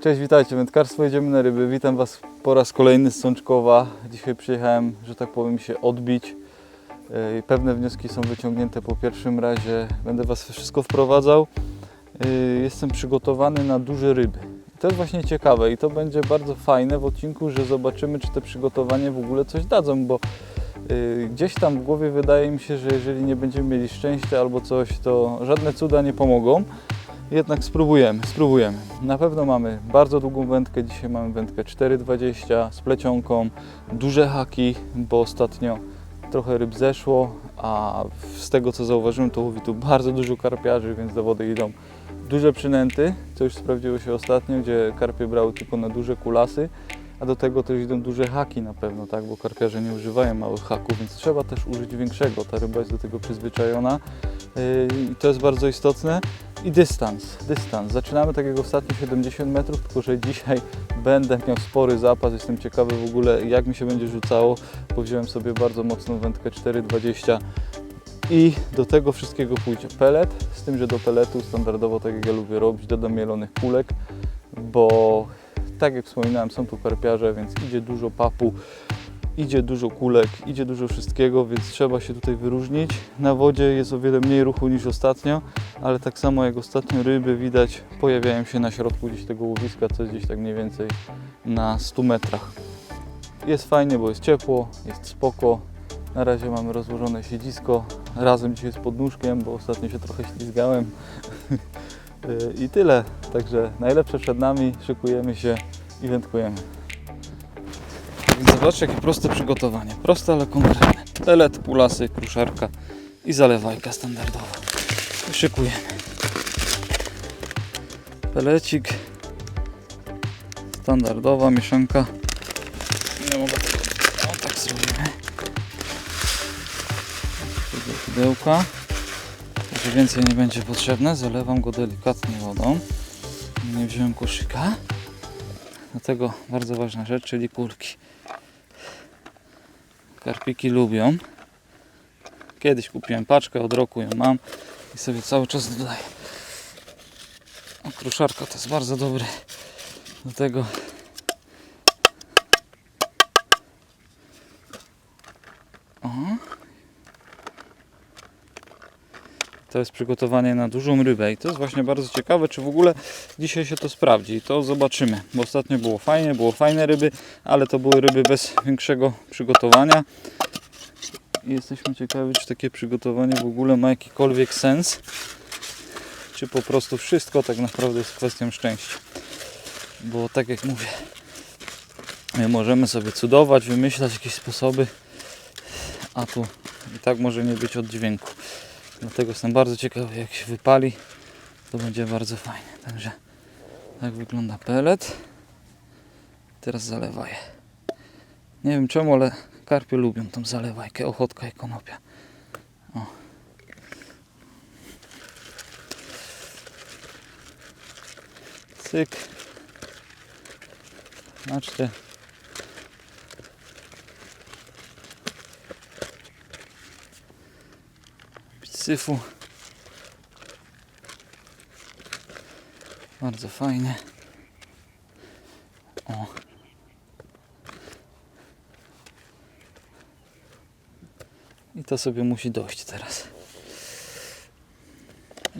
Cześć, witajcie, wędkarstwo, idziemy na ryby. Witam Was po raz kolejny z Sączkowa. Dzisiaj przyjechałem, że tak powiem, się odbić. Yy, Pewne wnioski są wyciągnięte po pierwszym razie. Będę Was wszystko wprowadzał. Yy, Jestem przygotowany na duże ryby. To jest właśnie ciekawe i to będzie bardzo fajne w odcinku, że zobaczymy, czy te przygotowanie w ogóle coś dadzą, bo yy, gdzieś tam w głowie wydaje mi się, że jeżeli nie będziemy mieli szczęścia albo coś, to żadne cuda nie pomogą. Jednak spróbujemy, spróbujemy. Na pewno mamy bardzo długą wędkę. Dzisiaj mamy wędkę 4,20 z plecionką, duże haki, bo ostatnio trochę ryb zeszło, a z tego co zauważyłem, to łowi tu bardzo dużo karpiarzy, więc do wody idą duże przynęty, co już sprawdziło się ostatnio, gdzie karpie brały tylko na duże kulasy, a do tego też idą duże haki na pewno, tak, bo karpiarze nie używają małych haków, więc trzeba też użyć większego. Ta ryba jest do tego przyzwyczajona yy, i to jest bardzo istotne. I dystans, dystans. Zaczynamy tak jak ostatnio 70 metrów, tylko że dzisiaj będę miał spory zapas. Jestem ciekawy w ogóle jak mi się będzie rzucało, bo wziąłem sobie bardzo mocną wędkę 4,20 i do tego wszystkiego pójdzie pelet, z tym, że do peletu standardowo, tak jak ja lubię robić, dodam mielonych kulek, bo tak jak wspominałem, są tu karpiarze, więc idzie dużo papu, idzie dużo kulek, idzie dużo wszystkiego, więc trzeba się tutaj wyróżnić. Na wodzie jest o wiele mniej ruchu niż ostatnio, ale tak samo jak ostatnio ryby widać pojawiają się na środku gdzieś tego łowiska, co jest gdzieś tak mniej więcej na 100 metrach. Jest fajnie, bo jest ciepło, jest spoko. Na razie mamy rozłożone siedzisko razem dzisiaj z podnóżkiem, bo ostatnio się trochę ślizgałem. I tyle. Także najlepsze przed nami, szykujemy się i wędkujemy. Zobaczcie jakie proste przygotowanie. Proste, ale konkretne. Pelet, pulasy, kruszarka i zalewajka standardowa. Szykujemy. Pelecik. Standardowa mieszanka. Nie mogę tego. O, tak zrobimy. Pudełka. Także więcej nie będzie potrzebne. Zalewam go delikatnie wodą. Nie wziąłem koszyka. Do tego bardzo ważna rzecz, czyli kulki. Karpiki lubią. Kiedyś kupiłem paczkę, od roku ją mam i sobie cały czas dodaję. Kruszarka to jest bardzo dobry. Do tego To jest przygotowanie na dużą rybę i to jest właśnie bardzo ciekawe, czy w ogóle dzisiaj się to sprawdzi. I to zobaczymy, bo ostatnio było fajnie, było fajne ryby, ale to były ryby bez większego przygotowania. I jesteśmy ciekawi, czy takie przygotowanie w ogóle ma jakikolwiek sens, czy po prostu wszystko tak naprawdę jest kwestią szczęścia, bo tak jak mówię, my możemy sobie cudować, wymyślać jakieś sposoby, a tu i tak może nie być oddźwięku. Dlatego jestem bardzo ciekawy, jak się wypali, to będzie bardzo fajnie. Także tak wygląda pelet. Teraz zalewaję. Nie wiem czemu, ale karpie lubią tą zalewajkę, ochotka i konopia. O. Cyk. Znaczcie. Syfu. Bardzo fajnie. O. I to sobie musi dojść teraz.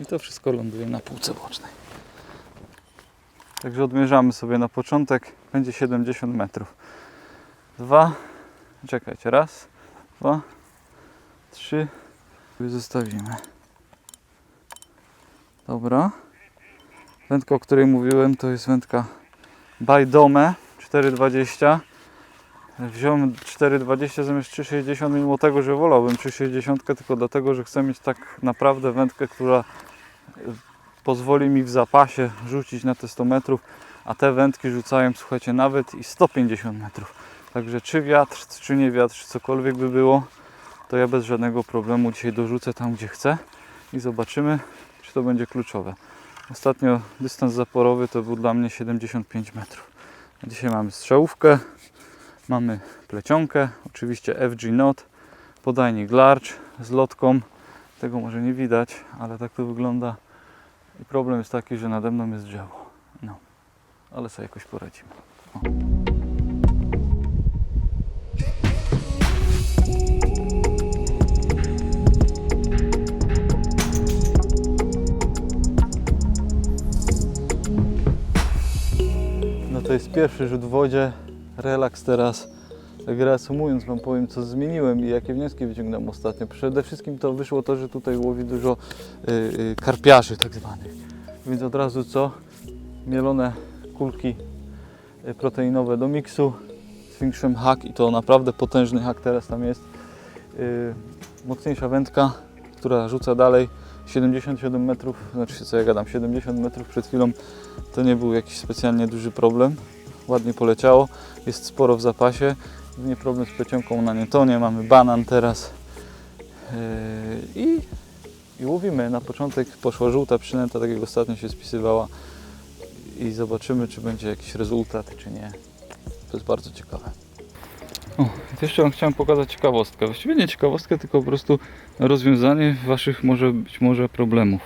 I to wszystko ląduje na półce bocznej. Także odmierzamy sobie na początek. Będzie 70 metrów. Dwa. Czekajcie. Raz, dwa, trzy, sobie zostawimy. Dobra. Wędka, o której mówiłem, to jest wędka Bajdome 4,20. Wziąłem 4,20 zamiast 3,60 mimo tego, że wolałbym 3,60 tylko dlatego, że chcę mieć tak naprawdę wędkę, która y, pozwoli mi w zapasie rzucić na te 100 metrów, a te wędki rzucają, słuchajcie, nawet i 150 metrów. Także czy wiatr, czy nie wiatr, czy cokolwiek by było, to ja bez żadnego problemu dzisiaj dorzucę tam, gdzie chcę i zobaczymy, czy to będzie kluczowe. Ostatnio dystans zaporowy to był dla mnie 75 metrów. Dzisiaj mamy strzałówkę, mamy plecionkę, oczywiście FG Not, podajnik large z lotką. Tego może nie widać, ale tak to wygląda. I problem jest taki, że nade mną jest drzewo. No. ale sobie jakoś poradzimy. No to jest pierwszy rzut w wodzie, relaks teraz. Tak reasumując Wam powiem co zmieniłem i jakie wnioski wyciągnąłem ostatnio. Przede wszystkim to wyszło to, że tutaj łowi dużo y, y, karpiarzy tak zwanych. Więc od razu co? Mielone kulki y, proteinowe do miksu z większym hak i to naprawdę potężny hak teraz tam jest. Y, mocniejsza wędka, która rzuca dalej 77 metrów, znaczy co ja gadam, 70 metrów przed chwilą to nie był jakiś specjalnie duży problem. Ładnie poleciało, jest sporo w zapasie. Nie problem z plecionką na nietonie, mamy banan teraz. Yy, I, I łowimy. Na początek poszła żółta przynęta, tak jak ostatnio się spisywała. I zobaczymy, czy będzie jakiś rezultat, czy nie. To jest bardzo ciekawe. O, jeszcze Wam chciałem pokazać ciekawostkę. Właściwie nie ciekawostkę, tylko po prostu rozwiązanie Waszych może być może problemów.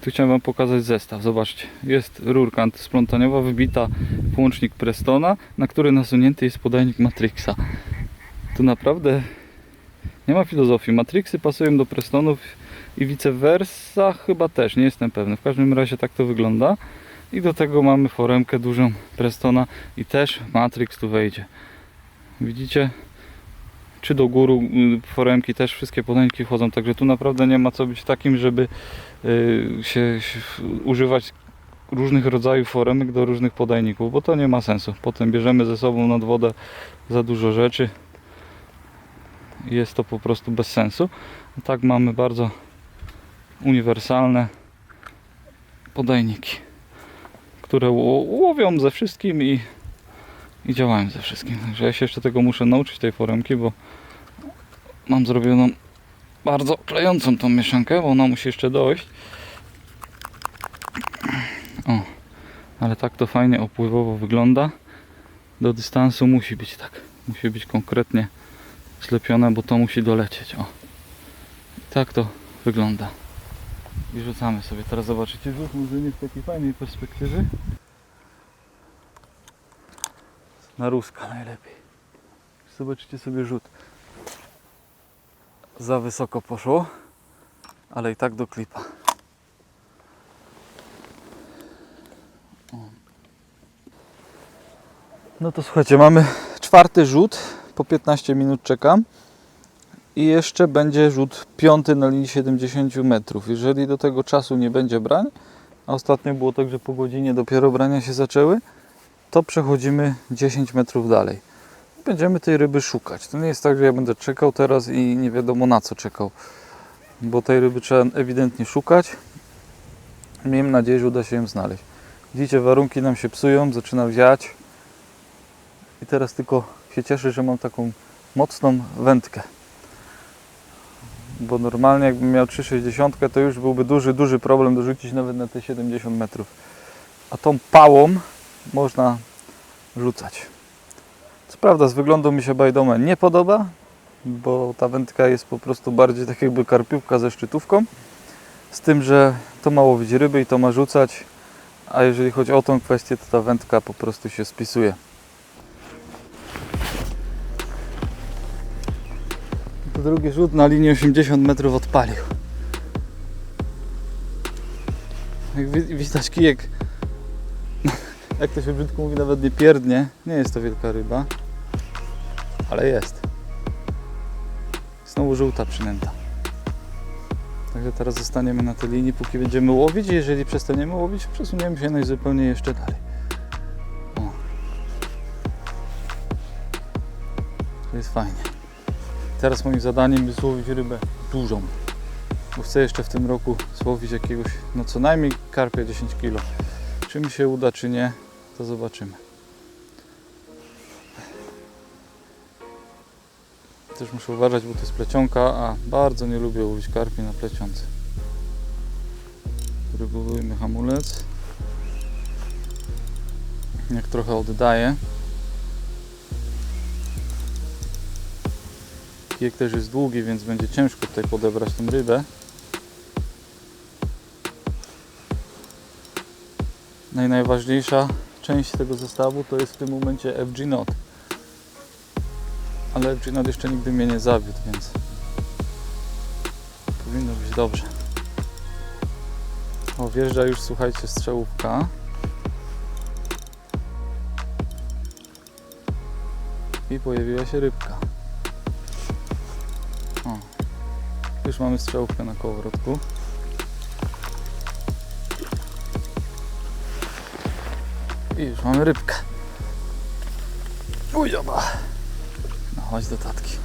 Tu chciałem Wam pokazać zestaw. Zobaczcie, jest rurka antysplątaniowa wybita w łącznik Prestona, na który nasunięty jest podajnik Matrixa. Tu naprawdę nie ma filozofii. Matrixy pasują do Prestonów i vice versa chyba też, nie jestem pewny. W każdym razie tak to wygląda. I do tego mamy foremkę dużą Prestona i też Matrix tu wejdzie. Widzicie? Czy do góry y, foremki też wszystkie podajniki wchodzą, także tu naprawdę nie ma co być takim, żeby y, się, używać różnych rodzajów foremek do różnych podajników, bo to nie ma sensu. Potem bierzemy ze sobą nad wodę za dużo rzeczy. Jest to po prostu bez sensu. Tak mamy bardzo uniwersalne podajniki, które ło- łowią ze wszystkim i, i działają ze wszystkim. Także ja się jeszcze tego muszę nauczyć tej foremki, bo mam zrobioną bardzo klejącą tą mieszankę, bo ona musi jeszcze dojść. O, ale tak to fajnie opływowo wygląda. Do dystansu musi być tak. Musi być konkretnie zlepione, bo to musi dolecieć. O. I tak to wygląda. I rzucamy sobie. Teraz zobaczycie może nie w takiej fajnej perspektywy. Na ruska najlepiej. Zobaczycie sobie rzut. Za wysoko poszło, ale i tak do klipa. No to słuchajcie, mamy czwarty rzut. Po 15 minut czekam. I jeszcze będzie rzut piąty na linii 70 metrów. Jeżeli do tego czasu nie będzie brań, a ostatnio było tak, że po godzinie dopiero brania się zaczęły, to przechodzimy 10 metrów dalej. Będziemy tej ryby szukać. To nie jest tak, że ja będę czekał teraz i nie wiadomo na co czekał. Bo tej ryby trzeba ewidentnie szukać. Miejmy nadzieję, że uda się ją znaleźć. Widzicie, warunki nam się psują, zaczyna wiać. I teraz tylko się cieszę, że mam taką mocną wędkę. Bo normalnie jakbym miał 3,60 to już byłby duży, duży problem dorzucić nawet na te 70 metrów. A tą pałą można rzucać. Co prawda z wyglądu mi się bajdomen nie podoba, bo ta wędka jest po prostu bardziej tak jakby karpiówka ze szczytówką. Z tym, że to ma łowić ryby i to ma rzucać, a jeżeli chodzi o tą kwestię, to ta wędka po prostu się spisuje. To drugi rzut na linii 80 metrów odpalił. Jak wi- widać kijek, jak to się brzydko mówi, nawet nie pierdnie. Nie jest to wielka ryba, ale jest. Znowu żółta przynęta. Także teraz zostaniemy na tej linii, póki będziemy łowić. Jeżeli przestaniemy łowić, przesuniemy się najzupełniej jeszcze dalej. O. To jest fajnie. Teraz moim zadaniem jest złowić rybę dużą. Bo chcę jeszcze w tym roku złowić jakiegoś, no co najmniej karpia 10 kg. Czy mi się uda, czy nie, to zobaczymy. Też muszę uważać, bo to jest plecionka, a bardzo nie lubię łowić karpi na plecionce. Regulujmy hamulec. Jak trochę oddaje. Kijek też jest długi, więc będzie ciężko tutaj podebrać tą rybę. No i najważniejsza część tego zestawu to jest w tym momencie FG Not. Ale FG Not jeszcze nigdy mnie nie zawiódł, więc powinno być dobrze. O, wjeżdża już, słuchajcie, strzałówka. I pojawiła się rybka. O, już mamy strzałówkę na kołowrotku. I już mamy rybkę. Uj, dobra. No chodź do tatki.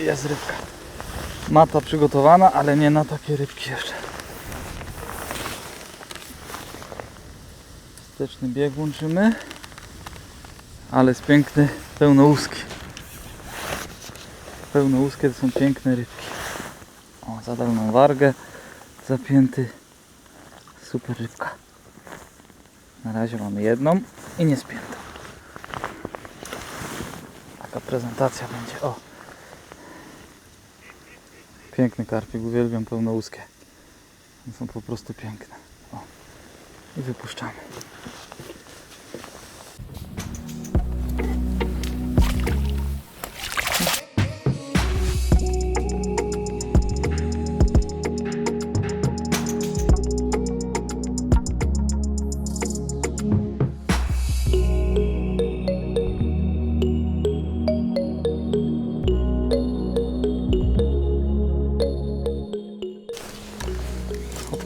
I Jest rybka. Mata przygotowana, ale nie na takie rybki jeszcze. Wsteczny bieg łączymy. Ale jest piękny, pełnołuski. Pełnołuskie to są piękne rybki. O, zadał nam wargę. Zapięty. Super rybka. Na razie mamy jedną i nie spiętą. Taka prezentacja będzie. O! Piękny karpik, uwielbiam pełnouskie. Są po prostu piękne. O. I wypuszczamy.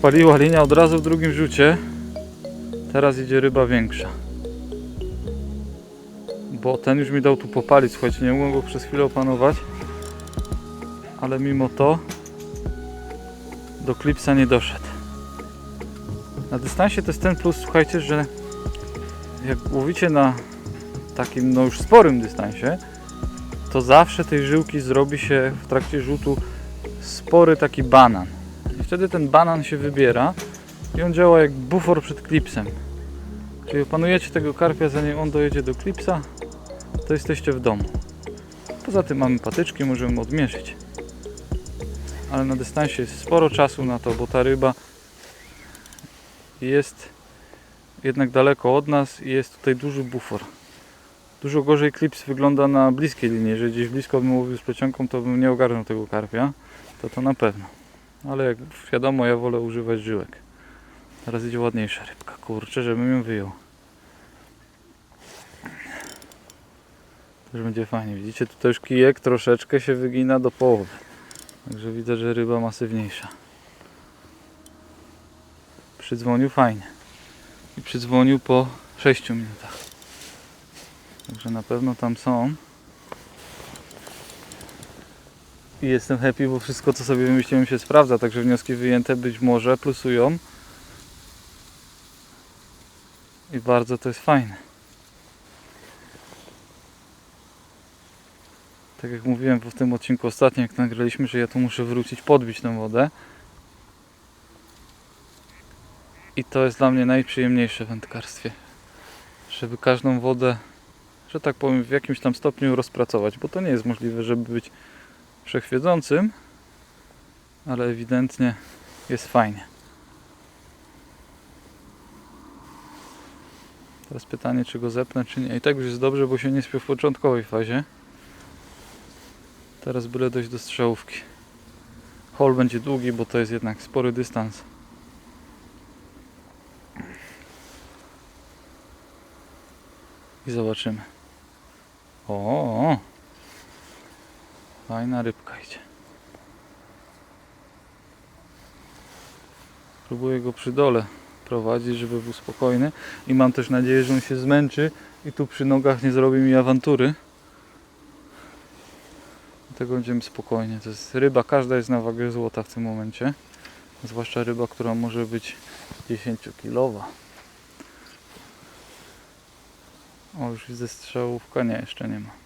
Odpaliła linia od razu w drugim rzucie. Teraz idzie ryba większa. Bo ten już mi dał tu popalić, słuchajcie, nie mogłem go przez chwilę opanować. Ale mimo to do klipsa nie doszedł. Na dystansie to jest ten plus, słuchajcie, że jak łowicie na takim no już sporym dystansie, to zawsze tej żyłki zrobi się w trakcie rzutu spory taki banan. Wtedy ten banan się wybiera i on działa jak bufor przed klipsem. Czyli opanujecie tego karpia zanim on dojedzie do klipsa, to jesteście w domu. Poza tym mamy patyczki, możemy odmierzyć. Ale na dystansie jest sporo czasu na to, bo ta ryba jest jednak daleko od nas i jest tutaj duży bufor. Dużo gorzej klips wygląda na bliskiej linii. Jeżeli gdzieś blisko bym łowił z plecionką, to bym nie ogarnął tego karpia. To to na pewno. Ale jak wiadomo, ja wolę używać żyłek. Teraz idzie ładniejsza rybka. Kurczę, żebym ją wyjął. Też będzie fajnie. Widzicie, tutaj już kijek troszeczkę się wygina do połowy. Także widzę, że ryba masywniejsza. Przydzwonił fajnie. I przydzwonił po 6 minutach. Także na pewno tam są. I jestem happy, bo wszystko co sobie wymyśliłem się sprawdza, także wnioski wyjęte być może plusują. I bardzo to jest fajne. Tak jak mówiłem w tym odcinku ostatnim, jak nagraliśmy, że ja tu muszę wrócić, podbić tę wodę. I to jest dla mnie najprzyjemniejsze w wędkarstwie. Żeby każdą wodę, że tak powiem, w jakimś tam stopniu rozpracować, bo to nie jest możliwe, żeby być wszechwiedzącym, ale ewidentnie jest fajnie. Teraz pytanie, czy go zepnę, czy nie. I tak już jest dobrze, bo się nie spiął w początkowej fazie. Teraz byle dojść do strzałówki. Hol będzie długi, bo to jest jednak spory dystans. I zobaczymy. O, fajna rybka idzie. Próbuję go przy dole prowadzić, żeby był spokojny. I mam też nadzieję, że on się zmęczy i tu przy nogach nie zrobi mi awantury. Dlatego będziemy spokojnie. To jest ryba, każda jest na wagę złota w tym momencie. Zwłaszcza ryba, która może być 10-kilowa. O, już widzę strzałówka. Nie, jeszcze nie ma.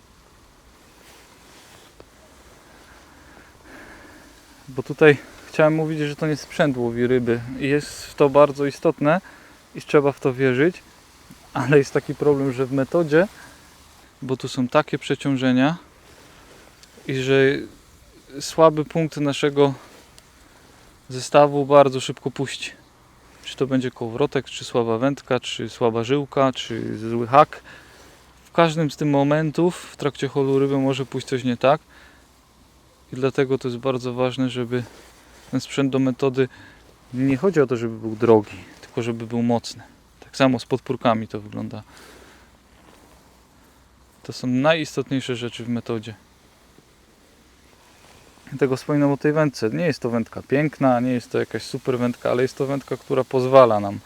Bo tutaj chciałem mówić, że to nie sprzęt łowi ryby. Jest to bardzo istotne i trzeba w to wierzyć. Ale jest taki problem, że w metodzie, bo tu są takie przeciążenia i że słaby punkt naszego zestawu bardzo szybko puści. Czy to będzie kołowrotek, czy słaba wędka, czy słaba żyłka, czy zły hak. W każdym z tych momentów w trakcie holu ryby może pójść coś nie tak. I dlatego to jest bardzo ważne, żeby ten sprzęt do metody nie chodzi o to, żeby był drogi, tylko żeby był mocny. Tak samo z podpórkami to wygląda. To są najistotniejsze rzeczy w metodzie. Dlatego wspominam o tej wędce. Nie jest to wędka piękna, nie jest to jakaś super wędka, ale jest to wędka, która pozwala nam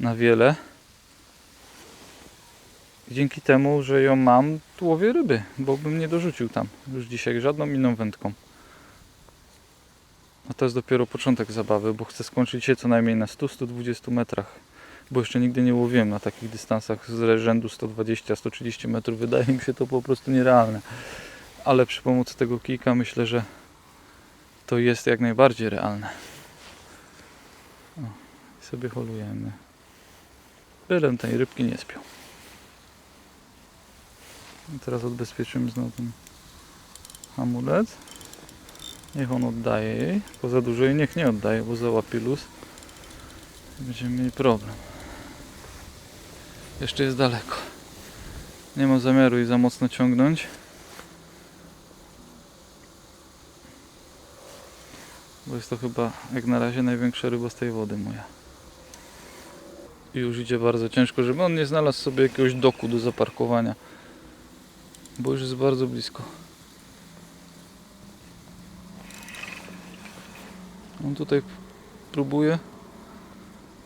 na wiele. Dzięki temu, że ją mam, łowię ryby, bo bym nie dorzucił tam już dzisiaj żadną inną wędką. A to jest dopiero początek zabawy, bo chcę skończyć się co najmniej na 100-120 metrach. Bo jeszcze nigdy nie łowiłem na takich dystansach z rzędu 120-130 metrów. Wydaje mi się to po prostu nierealne. Ale przy pomocy tego kijka myślę, że to jest jak najbardziej realne. O, sobie holujemy. Byle tej rybki nie spią. Teraz odbezpieczymy znowu ten amulet. Niech on oddaje jej. Bo za dużo jej niech nie oddaje, bo załapie luz. Będziemy mieli problem. Jeszcze jest daleko. Nie ma zamiaru jej za mocno ciągnąć. Bo jest to chyba jak na razie największa ryba z tej wody moja. I już idzie bardzo ciężko, żeby on nie znalazł sobie jakiegoś doku do zaparkowania. Bo już jest bardzo blisko. On tutaj próbuje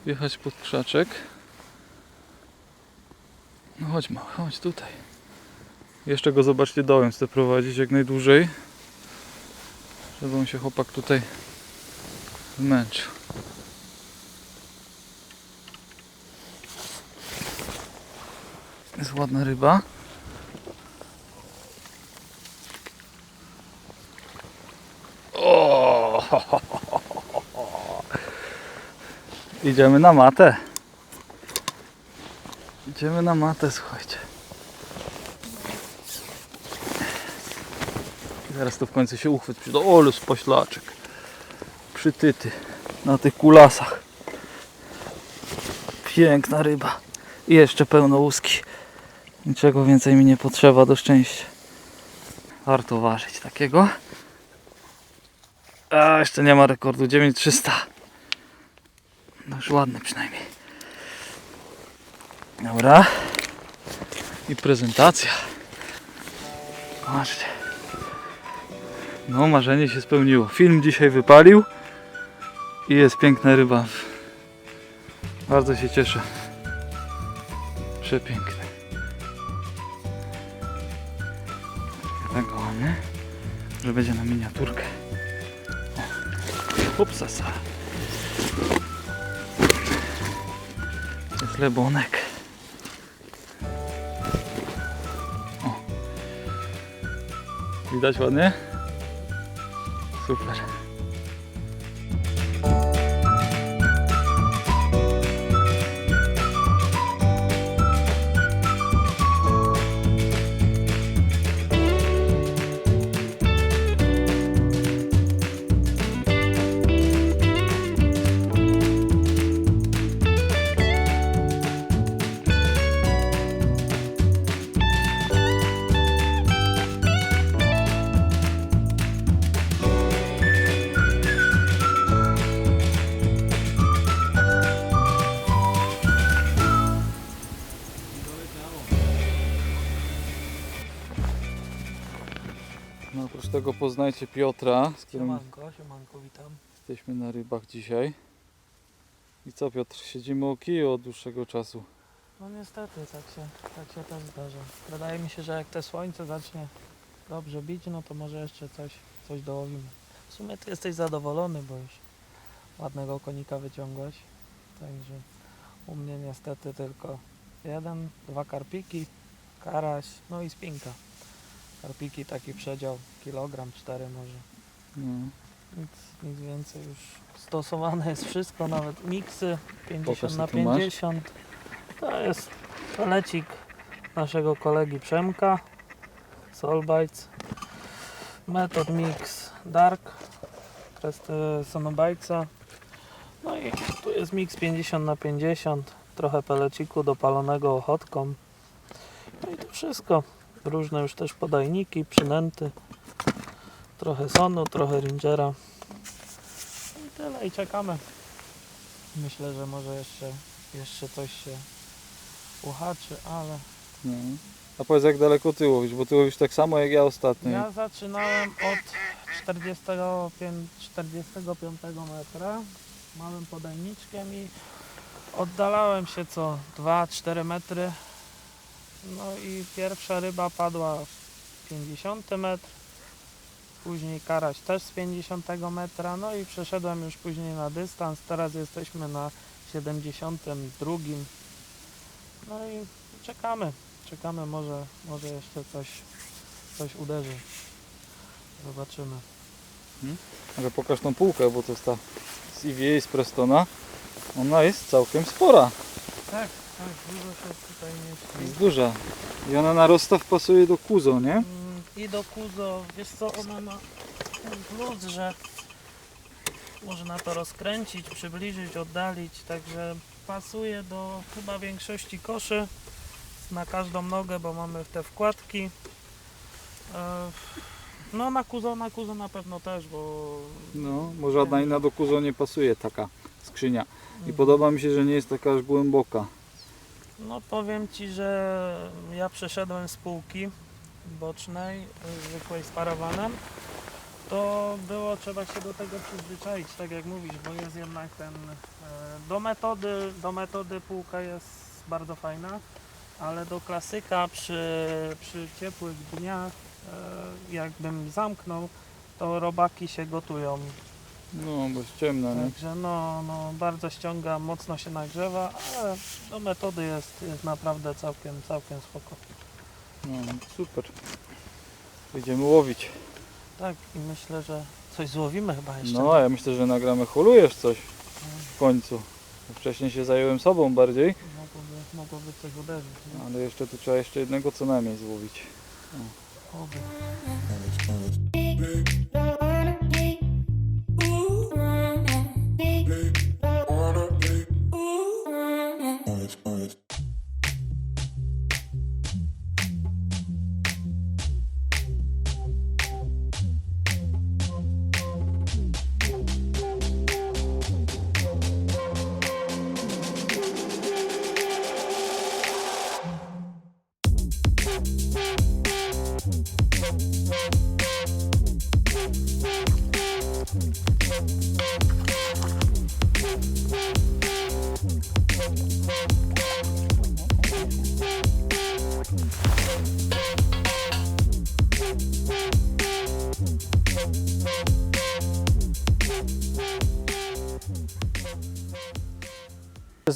wjechać pod krzaczek. No chodź ma, chodź tutaj. Jeszcze go zobaczcie dołem, chcę prowadzić jak najdłużej. Żeby on się chłopak tutaj zmęczył. Jest ładna ryba. Idziemy na matę. Idziemy na matę, słuchajcie. I Zaraz to w końcu się uchwyt przyda. O, ale poślaczek. Przytyty na tych kulasach. Piękna ryba. I jeszcze pełno łuski. Niczego więcej mi nie potrzeba do szczęścia. Warto ważyć takiego. A, jeszcze nie ma rekordu. 9300. No już ładny przynajmniej. Dobra. I prezentacja. Zobaczcie. No, marzenie się spełniło. Film dzisiaj wypalił. I jest piękna ryba. Bardzo się cieszę. Przepiękny. Tak ładny, że będzie na miniaturkę. Upsasa. To jest lebonek. O. Widać ładnie? Super. Poznajcie Piotra, z którym Siemanko, siemanko, witam. jesteśmy na rybach dzisiaj. I co Piotr, siedzimy o kiju od dłuższego czasu. No niestety, tak się, tak się też zdarza. Wydaje mi się, że jak te słońce zacznie dobrze bić, no to może jeszcze coś, coś dołowimy. W sumie ty jesteś zadowolony, bo już ładnego konika wyciągłeś. Także u mnie niestety tylko jeden, dwa karpiki, karaś, no i spinka. Karpiki taki przedział, kilogram, cztery może. No. Nic, nic więcej już stosowane jest wszystko, nawet miksy 50 Pokaż, na co tu masz. 50. To jest pelecik naszego kolegi Przemka Solbites Method Mix Dark Sonobajca. No i tu jest miks 50 na 50 trochę peleciku dopalonego ochotką. No i to wszystko. Różne już też podajniki, przynęty. Trochę sonu, trochę ringera. I tyle i czekamy. Myślę, że może jeszcze, jeszcze coś się uhaczy, ale No. A powiedz jak daleko ty łowisz, bo ty łowisz tak samo jak ja ostatnio. ja zaczynałem od 45, 45 metra małym podajniczkiem i oddalałem się co 2-4 metry. No i pierwsza ryba padła w 50 metr, później karaś też z 50 metra, no i przeszedłem już później na dystans, teraz jesteśmy na 72. No i czekamy, czekamy, może, może jeszcze coś, coś uderzy. Zobaczymy. Ale pokaż tą półkę, bo to jest ta z EVA z Prestona. Ona jest całkiem spora, Tak, tak, dużo tutaj mieści. jest duża. I ona na rozstaw pasuje do kuzo, nie? Mm, I do Kuzo, wiesz co, ona ma ten plus, że można to rozkręcić, przybliżyć, oddalić, także pasuje do chyba większości koszy na każdą nogę, bo mamy te wkładki. No na Kuzo, na Kuzo na pewno też, bo No, bo żadna inna do kuzo nie pasuje taka skrzynia. I podoba mi się, że nie jest taka aż głęboka. No powiem Ci, że ja przeszedłem z półki bocznej, y, zwykłej z parawanem. To było, trzeba się do tego przyzwyczaić, tak jak mówisz, bo jest jednak ten, e, do metody, do metody półka jest bardzo fajna, ale do klasyka przy, przy ciepłych dniach, e, jakbym zamknął, to robaki się gotują No, bo jest ciemna, nie? Także no, no bardzo ściąga, mocno się nagrzewa, ale do metody jest, jest naprawdę całkiem, całkiem spoko. No, super. Idziemy łowić. Tak i myślę, że coś złowimy chyba jeszcze. No, ja myślę, że nagramy holujesz coś w końcu. Wcześniej się zająłem sobą bardziej, Mogłoby, mogłoby coś uderzyć. nie? ale jeszcze tu trzeba jeszcze jednego co najmniej złowić. Oby.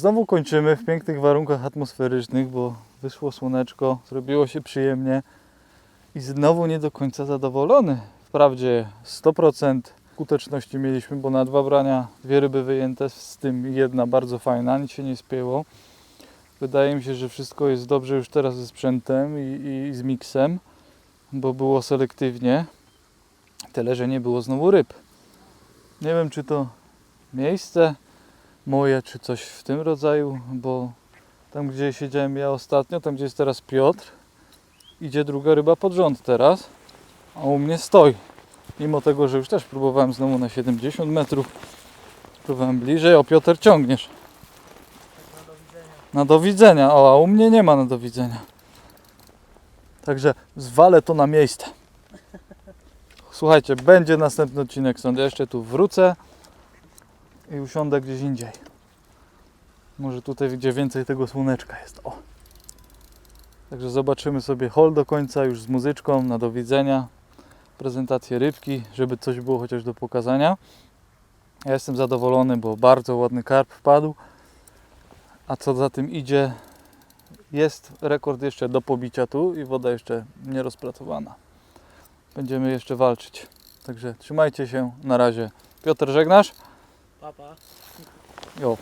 Znowu kończymy w pięknych warunkach atmosferycznych, bo wyszło słoneczko, zrobiło się przyjemnie i znowu nie do końca zadowolony. Wprawdzie 100% skuteczności mieliśmy, bo na dwa brania dwie ryby wyjęte, z tym jedna bardzo fajna, nic się nie spięło. Wydaje mi się, że wszystko jest dobrze już teraz ze sprzętem i, i z miksem, bo było selektywnie. Tyle, że nie było znowu ryb. Nie wiem, czy to miejsce moje, czy coś w tym rodzaju, bo tam, gdzie siedziałem ja ostatnio, tam, gdzie jest teraz Piotr, idzie druga ryba pod rząd teraz, a u mnie stoi. Mimo tego, że już też próbowałem znowu na 70 metrów, próbowałem bliżej, o Piotr ciągniesz. Tak, do widzenia. Na do widzenia, o, a u mnie nie ma na do widzenia. Także zwalę to na miejsce. Słuchajcie, będzie następny odcinek stąd. Ja jeszcze tu wrócę i usiądę gdzieś indziej. Może tutaj, gdzie więcej tego słoneczka jest. O. Także zobaczymy sobie hol do końca już z muzyczką, na do widzenia. Prezentację rybki, żeby coś było chociaż do pokazania. Ja jestem zadowolony, bo bardzo ładny karp wpadł. A co za tym idzie, jest rekord jeszcze do pobicia tu i woda jeszcze nie rozpracowana. Będziemy jeszcze walczyć. Także trzymajcie się. Na razie. Piotr, żegnasz? Baba. Yok.